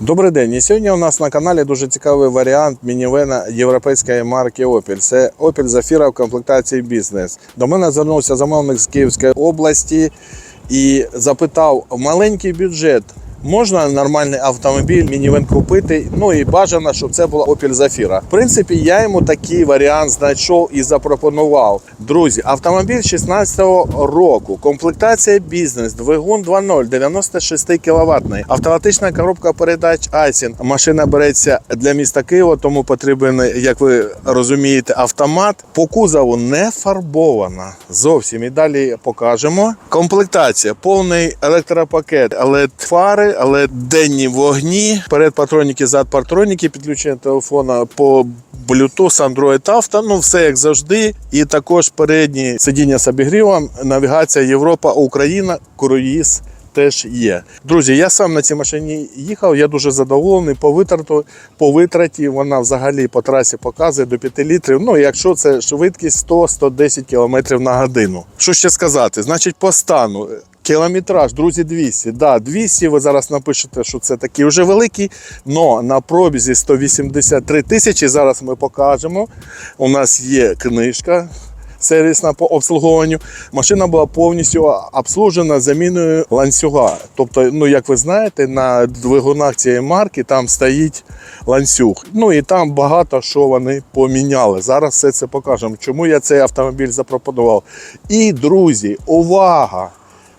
Добрий день. І сьогодні у нас на каналі дуже цікавий варіант мінівена європейської марки Opel. Це Opel Zafira в комплектації бізнес. До мене звернувся замовник з Київської області і запитав маленький бюджет. Можна нормальний автомобіль мінівен купити? Ну і бажано, щоб це була Opel Zafira. В принципі, я йому такий варіант знайшов і запропонував. Друзі, автомобіль 16-го року, комплектація бізнес, двигун 2.0, 96 кВт, автоматична коробка передач Айсін. Машина береться для міста Києва, тому потрібен, як ви розумієте, автомат. По кузову не фарбована зовсім. І далі покажемо. Комплектація, повний електропакет, LED фари, LED денні вогні, перед патроніки, зад патроніки, підключення телефона по Bluetooth, Android Auto, ну все як завжди. І також передні сидіння з обігрівом, навігація Європа, Україна, круїз. Теж є. Друзі, я сам на цій машині їхав, я дуже задоволений по витрату, по витраті. Вона взагалі по трасі показує до 5 літрів. Ну, якщо це швидкість 100-110 км на годину. Що ще сказати? Значить, по стану. Кілометраж, друзі, 200. Да, 200, ви зараз напишете, що це такий вже великий, але на пробізі 183 тисячі. Зараз ми покажемо. У нас є книжка сервісна по обслуговуванню. Машина була повністю обслужена заміною ланцюга. Тобто, ну як ви знаєте, на двигунах цієї марки там стоїть ланцюг. Ну і там багато що вони поміняли. Зараз все це покажемо. Чому я цей автомобіль запропонував. І друзі, увага!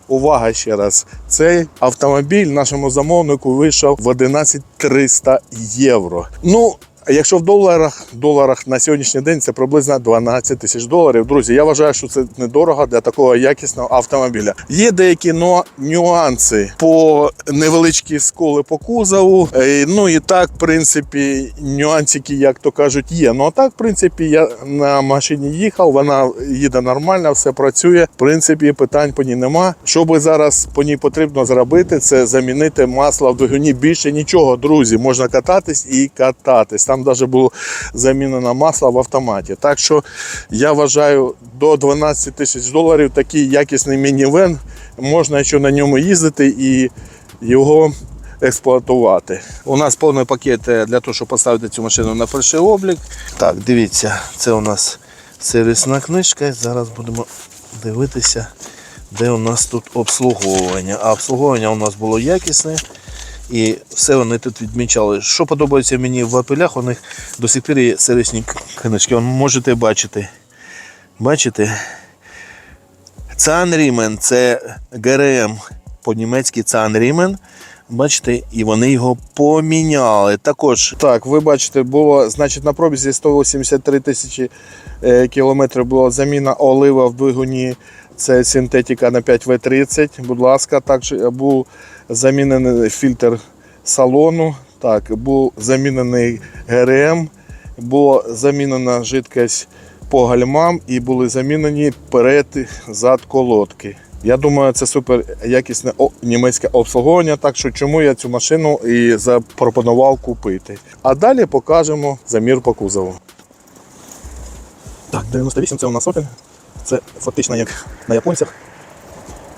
Увага ще раз. Цей автомобіль нашому замовнику вийшов в 11 300 євро. Ну, якщо в доларах, доларах на сьогоднішній день це приблизно 12 тисяч доларів. Друзі, я вважаю, що це недорого для такого якісного автомобіля. Є деякі но, нюанси по невеличкі сколи по кузову. Е, Ну і так, в принципі, нюансики, як то кажуть, є. Ну а так, в принципі, я на машині їхав, вона їде нормально, все працює. В принципі, питань по ній нема. Що би зараз по ній потрібно зробити, це замінити масло в двигуні. Більше нічого, друзі. Можна кататись і кататись. Там навіть було замінено масло в автоматі. Так що я вважаю, до 12 тисяч доларів такий якісний мінівен. Можна ще на ньому їздити і його експлуатувати. У нас повний пакет е, для того, щоб поставити цю машину на перший облік. Так, дивіться, це у нас сервісна книжка. Зараз будемо дивитися, де у нас тут обслуговування. А обслуговування у нас було якісне. І все вони тут відмічали. Що подобається мені в апелях, у них до сих пір є сервісні книжки. Можете бачити. Бачите? Цанрімен це ГРМ по-німецьки Цанрімен. Бачите, і вони його поміняли. Також, так, ви бачите, було, значить, на пробізі 183 тисячі е, кілометрів була заміна олива в двигуні. Це синтетика на 5В30. Будь ласка, також був замінений фільтр салону. Так, був замінений ГРМ, була замінена жидкость по гальмам і були замінені перед зад колодки. Я думаю, це супер якісне німецьке обслуговування, так що чому я цю машину і запропонував купити. А далі покажемо замір по кузову. Так, 98 це у нас Opel. Це фактично як на японцях.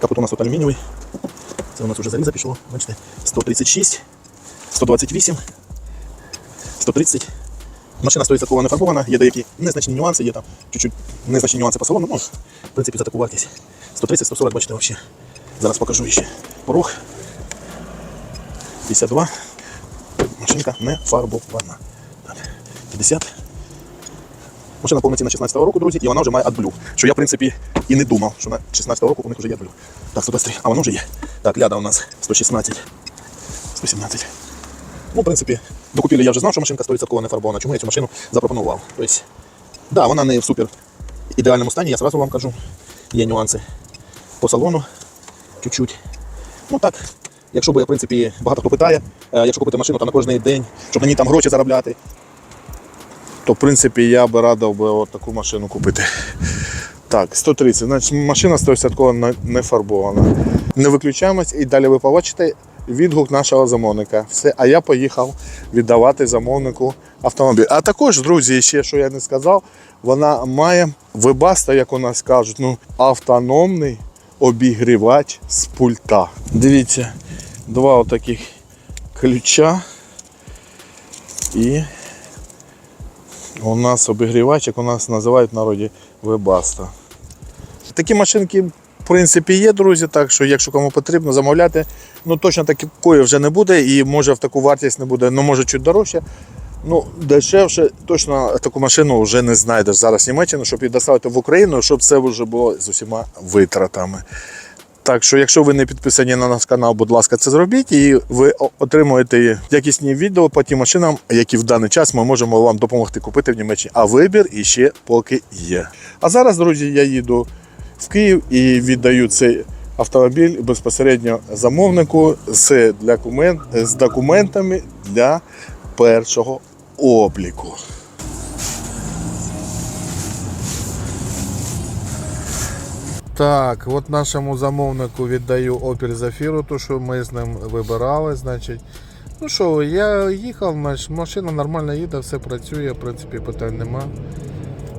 Капот у нас тут алюмінієвий. Це у нас вже залізо пішло. Бачите, 136, 128, 130. Машина 100% не фарбована, є деякі незначні нюанси, є там чуть-чуть незначні нюанси по салону. Ну, в принципі, за таку вартість. 130-140, бачите, взагалі. Зараз покажу ще порог. 52. Машинка не фарбована. Так, 50. Машина повноцінна 16-го року, друзі, і вона вже має AdBlue. Що я, в принципі, і не думав, що на 16 року у них вже є AdBlue. Так, 123, а воно вже є. Так, ляда у нас 116, 117. Ну, в принципі, до я вже знав, що машинка 100% не фарбована. Чому я цю машину запропонував? Тобто, да, вона не в супер ідеальному стані, я сразу вам кажу. Є нюанси по салону. Чуть-чуть. Ну так, якщо би, в принципі, багато хто питає, е, якщо купити машину там на кожен день, щоб на ній там гроші заробляти, то в принципі я би радив би таку машину купити. Так, 130. Значить, машина 100% не- фарбована. Не виключаємось і далі ви побачите відгук нашого замовника. Все, а я поїхав віддавати замовнику автомобіль. А також, друзі, ще що я не сказав, вона має вибаста, як у нас кажуть, ну, автономний обігрівач з пульта. Дивіться, два отаких ключа. І у нас обігрівач, як у нас називають в народі Вебаста. Такі машинки, в принципі, є, друзі, так що якщо кому потрібно замовляти, ну точно такої вже не буде і може в таку вартість не буде, ну може чуть дорожче. Ну, дешевше, точно таку машину вже не знайдеш зараз в Німеччину, щоб її доставити в Україну, щоб це вже було з усіма витратами. Так що, якщо ви не підписані на наш канал, будь ласка, це зробіть, і ви отримуєте якісні відео по тим машинам, які в даний час ми можемо вам допомогти купити в Німеччині. А вибір іще поки є. А зараз, друзі, я їду в Київ і віддаю цей автомобіль безпосередньо замовнику з, для з документами для першого обліку. Так, от нашому замовнику віддаю Opel Zafira, то що ми з ним вибирали. Значить, ну що, я їхав, машина нормально їде, все працює, в принципі, питань нема.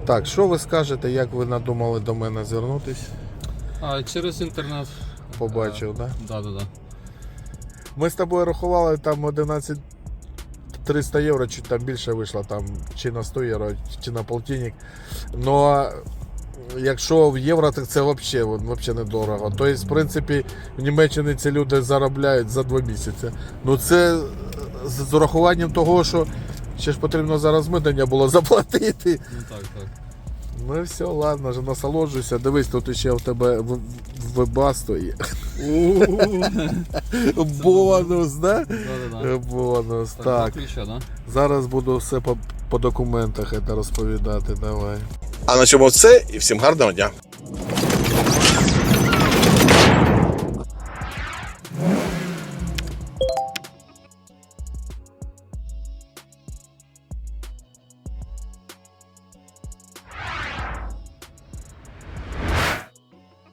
Так, що ви скажете, як ви надумали до мене звернутись? А через інтернет. Побачив, так? Да? Да, да, да. Ми з тобою рахували там 11 300 євро, чи там більше вийшло, там чи на 100 євро, чи на полтинник. Ну, якщо в євро, так це взагалі, взагалі недорого. Тобто, в принципі, в Німеччині ці люди заробляють за 2 місяці. Ну це з урахуванням того, що ще ж потрібно зараз митання було заплатити. Ну так, так. Ну і все, ладно, вже насолоджуйся. Дивись, тут ще в тебе в- в- вебасто є. Бонус, да? Бонус, Так, да? Зараз буду все по, по документах це розповідати. Давай. А на цьому все і всім гарного дня.